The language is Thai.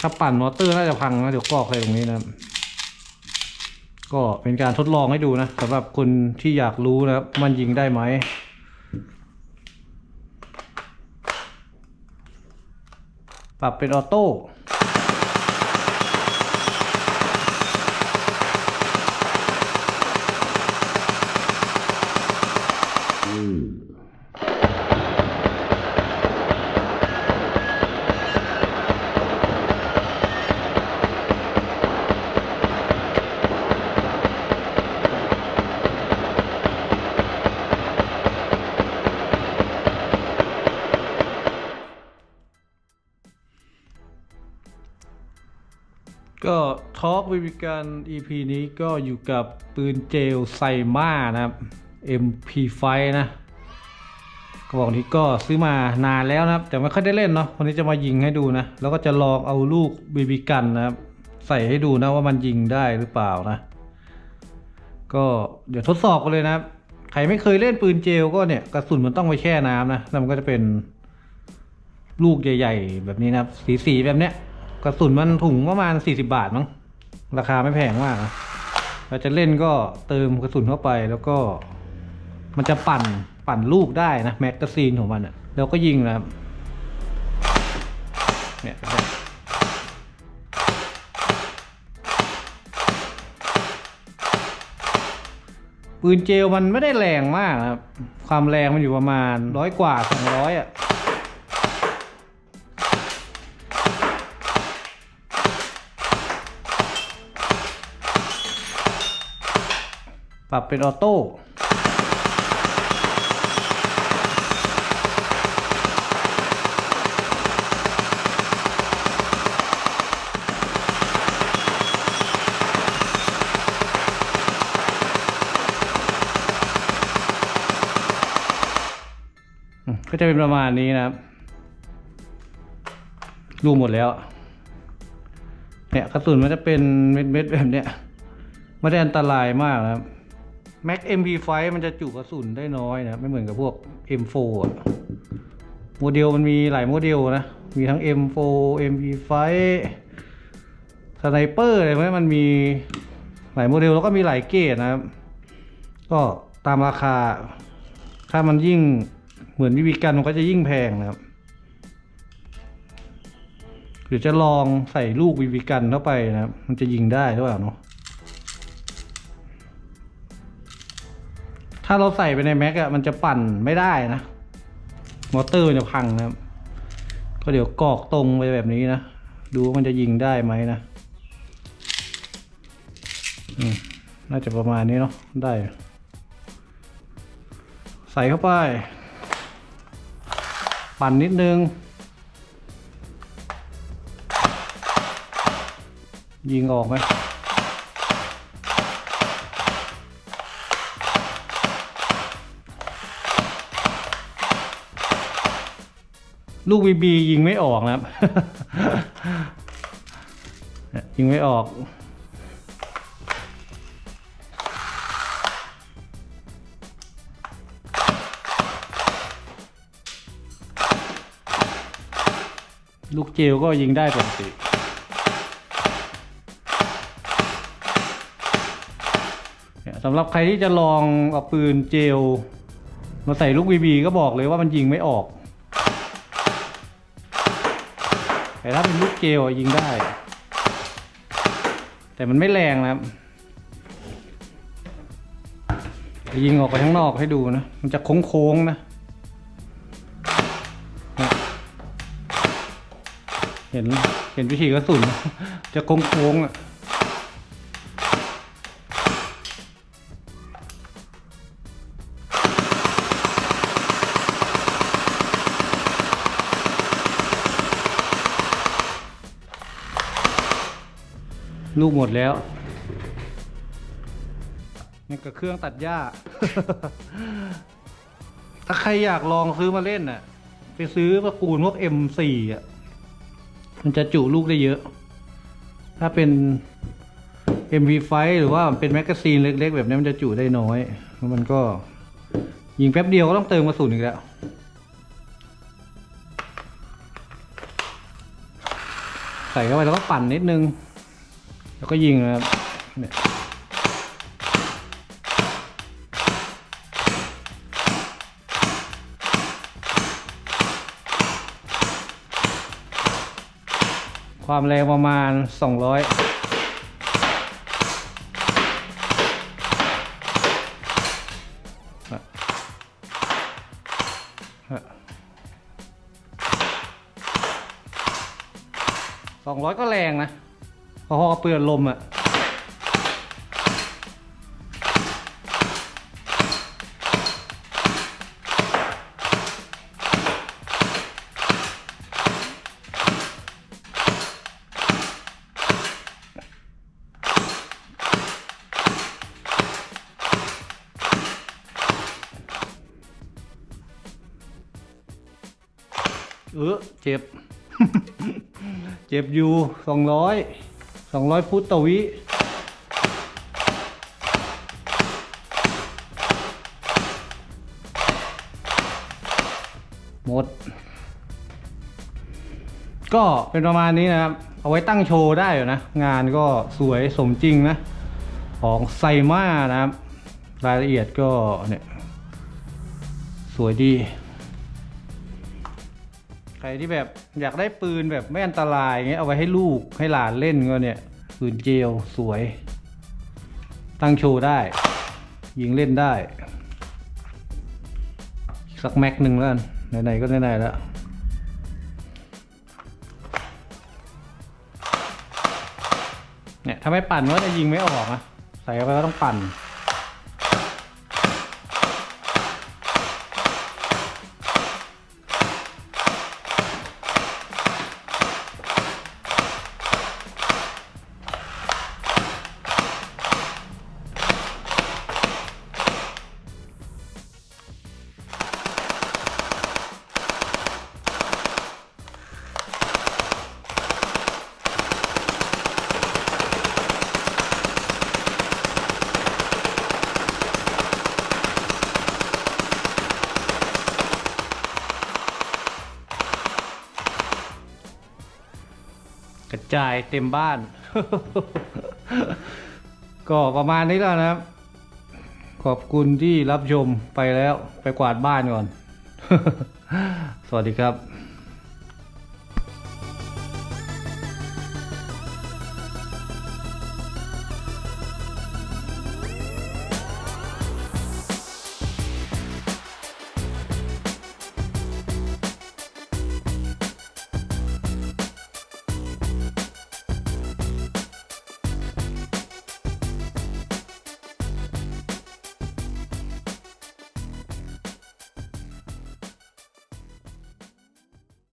ถ้าปั่นมอเตอร์น่าจะพังนะเดี๋ยวกอกอะไรตรงนี้นะครับ ก็เป็นการทดลองให้ดูนะสำหรับคนที่อยากรู้นะครับ มันยิงได้ไหมปรับเป็นออโต้ ก็ทอล์กวิวิกัน EP นี้ก็อยู่กับปืนเจลไซมานะครับ MP5 นะกระบอกนี้ก็ซื้อมานานแล้วนะครับ แต่ไม่ค่อยได้เล่นเนาะวันนี้จะมายิงให้ดูนะ แล้วก็จะลองเอาลูกบีบีกันนะครับ ใส่ให้ดูนะว่ามันยิงได้หรือเปล่านะ ก็เดี๋ยวทดสอบกันเลยนะครับ ใครไม่เคยเล่นปืนเจลก็เนี่ยกระสุนมันต้องไปแช่น้ำนะแล้วมันก็จะเป็นลูกใหญ่ ๆ แบบนี้นะครับ สีๆแบบเนี้ย กระสุนมันถุงประมาณ 40 บาทมั้งราคาไม่แพงมากนะเราจะเล่นก็เติมกระสุนเข้าไปแล้วก็ มันจะปั่นปั่นลูกได้นะแมกกาซีนของมันอะ่ะแล้วก็ยิงนะครับเนี่ยปืนเจลมันไม่ได้แรงมากนะครับ ความแรงมันอยู่ประมาณร้อยกว่าสองร้อยอะ ปรับเป็นออโต้ก็จะเป็นประมาณนี้นะครับรูหมดแล้ว เนี่ยกระสุนมันจะเป็นเม็ดๆแบบเนี้ยไม่ได้อันตรายมากนะครับ Mac MP5 มันจะจุกระสุนได้น้อยนะ ไม่เหมือนกับพวก M4 อะโมเดลมันมีหลายโมเดลนะ มีทั้ง M4 MP5 สไนเปอร์อะไรพวกนี้มันมีหลายโมเดลแล้วก็มีหลายเกรดนะครับ ก็ตามราคา ถ้ามันยิ่งเหมือนวิวีกันมันก็จะยิ่งแพงนะครับหรือจะลองใส่ลูกวิวีกันเข้าไปนะครับ มันจะยิงได้หรือเปล่าเนาะ ถ้าเราใส่ไปในแม็กอะมันจะปั่นไม่ได้นะ มอเตอร์มันจะพังนะครับ ก็เดี๋ยวกอกตรงไปแบบนี้นะ ดูว่ามันจะยิงได้ไหมนะอืมน่าจะประมาณนี้เนาะได้ ใส่เข้าไป ปั่นนิดนึง ยิงออกไหม ลูกบีบียิงไม่ออกนะครับ ยิงไม่ออก ลูกเจลก็ยิงได้ปกติเนี่ยสำหรับใครที่จะลองเอาปืนเจล มาใส่ลูกบีบีก็บอกเลยว่ามันยิงไม่ออก แต่ถ้าเป็นลูกเกลยิงได้ แต่มันไม่แรงนะครับ ยิงออกไปข้างนอกให้ดูนะ มันจะโค้งๆนะเนี่ยเห็นเห็นวิธีกระสุน จะโค้งๆอะ ลูกหมดแล้วนี่ก็เครื่องตัดหญ้า ถ้าใครอยากลองซื้อมาเล่นน่ะ ไปซื้อประกูลพวก M4 อะ มันจะจุลูกได้เยอะ ถ้าเป็น MP5 หรือว่าเป็นแมกกาซีนเล็ก ๆ แบบนี้มันจะจุได้น้อย มันก็ ยิงแป๊บเดียวก็ต้องเติมกระสุนอีกแล้วใส่เข้าไปแล้วก็ปั่นนิดนึง แล้วก็ยิงนะครับเนี่ยความแรงประมาณ 200สองร้อยก็แรงนะ พอๆกับเปลือนลมอะ่ะเออเจ็บ เจ็บอยู่สองร้อย สองร้อยฟุตต่อวิหมด ก็เป็นประมาณนี้นะครับ เอาไว้ตั้งโชว์ได้อยู่นะ งานก็สวยสมจริงนะ ของไซมานะครับ รายละเอียดก็เนี่ย สวยดี ใครที่แบบอยากได้ปืนแบบไม่อันตรายเงี้ยเอาไว้ให้ลูกให้หลานเล่นก็เนี่ยปืนเจลสวย ตั้งโชว์ได้ ยิงเล่นได้ สักแม็กหนึ่งแล้วกันไหนๆก็ไหนๆแล้วเนี่ยถ้าไม่ปั่นก็จะยิงไม่ออกนะใส่เข้าไปก็ต้องปั่น กระจายเต็มบ้าน ก็ประมาณนี้แล้วนะครับ ขอบคุณที่รับชมไปแล้วไปกวาดบ้านก่อน สวัสดีครับ